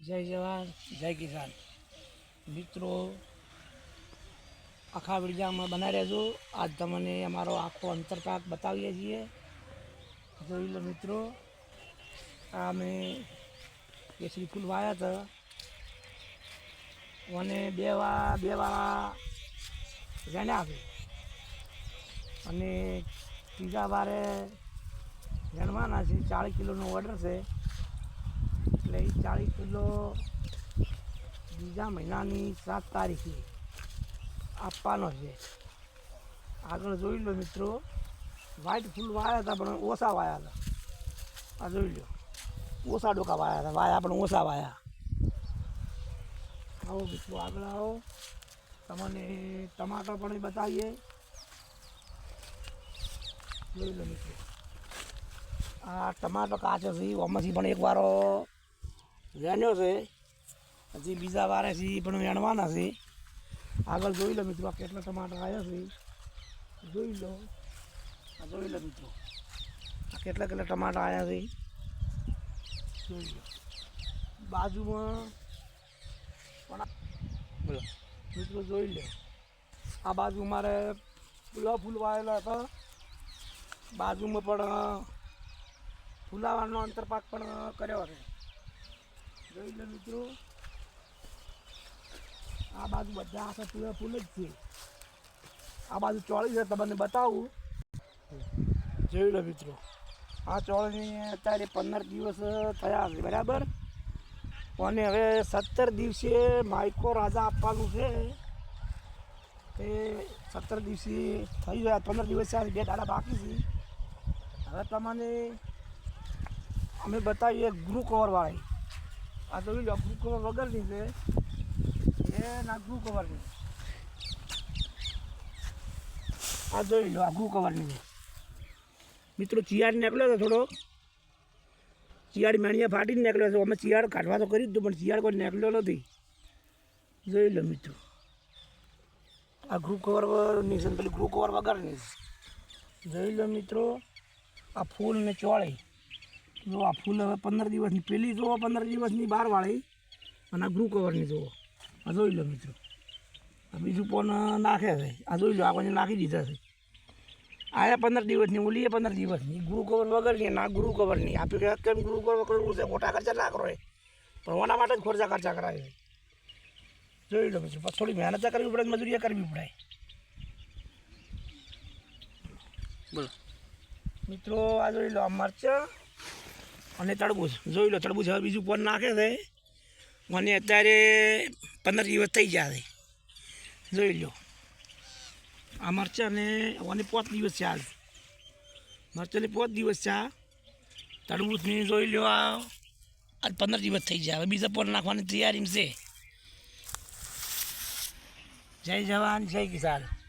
જય જવાન, જય કિસાન. મિત્રો, આખા વિડીયામાં બનાવી રહેજો. આજ તમને અમારો આખો અંતરપાક બતાવીએ છીએ. જોઈ લો મિત્રો, આ અમે કેસરી ફૂલ વાયા હતા. અને બે વા બે વાળા વેણ્યા છે અને ત્રીજા વારે જણવાના છે. ચાળીસ કિલોનો ઓર્ડર છે. એટલે એ ચાળીસ કિલો બીજા મહિનાની સાત તારીખે આપવાનો છે. આગળ જોઈ લો મિત્રો. વ્હાઈટ ફૂલ વાયા હતા, પણ ઓછા વાયા હતા. આ જોઈ લો. ઓછા ડોકા વાયા હતા. વાયા, પણ ઓછા વાયા. આવો મિત્રો, આગળ આવો. તમને ટમાટર પણ બતાવીએ. જોઈ લો મિત્રો. આ ટમાટો કાચો છે. ઓમાંથી પણ એક વારો વેણ્યો છે. હજી બીજા વારેથી પણ વેણવાના છે. આગળ જોઈ લો મિત્રો કેટલા ટમાટર આવ્યા છે. જોઈ લો. આ જોઈ લો મિત્રો. આ કેટલા કેટલા ટમાટર આવ્યા છે. જોઈ લો. બાજુમાં પણ બોલો. મિત્રો જોઈ લો. આ બાજુ મારે ફૂલા ફૂલ વાયેલા હતા. બાજુમાં પણ ફુલાવાનો અંતરપાક પણ કર્યો છે. જોઈ લો મિત્રો. આ બાજુ બધા આખા ફૂલ જ છે. આ બાજુ ચોળી છે, તમને બતાવું. જોઈ લો મિત્રો. આ ચોળીને અત્યારે પંદર દિવસ થયા છે, બરાબર? અને હવે સત્તર દિવસે માઇકો રાજા આપવાનું છે. તે સત્તર દિવસે થઈ ગયા, પંદર દિવસ થયા બે દાડા બાકી છે. હવે તમને અમે બતાવીએ ગ્રુ કવર વાળી. આ તો લીલો ગ્રુ કવર વગરની છે. એ ના ગ્રુ કવરની આ જોઈ લો, આ ગ્રુ કવરની છે. મિત્રો ચિયાર નીકળ્યો હતો થોડો. ચિયાર મેણિયા ફાટીને નીકળ્યો હતો અમે ચિયાર કાઢવા તો કરી દીધું પણ ચિયાર કોઈ નીકળ્યો નથી. જોઈ લો, મિત્રો. આ કવર કવરની છે પેલી ગ્રુ કવર વગરની છે. જોઈ લો, મિત્રો. આ ફૂલ ને ચોળી. જો આ ફૂલ હવે પંદર દિવસની પેલી જુઓ પંદર દિવસની બારવાળી અને આ ગ્રુ કવરની જુઓ આ જોઈ લો મિત્રો. આ બીજું પણ નાખે છે. આ જોઈ લો આ કોઈ નાખી દીધા છે. આયા પંદર દિવસની ઓલી એ પંદર દિવસની. ગુરુ કવર વગરની ના ગુરુ કવરની. આપણે કેમ ગુરુ કવર કરવું છે મોટા ખર્ચા ના કરો પણ ઓના માટે જ ખર્ચા ખર્ચા કરાવે જોઈ લો પછી થોડી મહેનત કરવી પડે મજૂરી કરવી પડે. બોલો. મિત્રો આ જોઈ લો આ મરચાં અને તરબૂચ. જોઈ લો તડબૂચ હવે બીજું પણ નાખે છે? મને અત્યારે પંદર દિવસ થઈ ગયા છે. જોઈ લો. આ મરચાંને અને પાંચ દિવસ છે હાલ. મરચાંને પાંચ દિવસ છે તડબૂચની જોઈ લો આ. આજ પંદર દિવસ થઈ જાય હવે બીજા પણ નાખવાની તૈયારી છે. જય જવાન, જય કિસાન.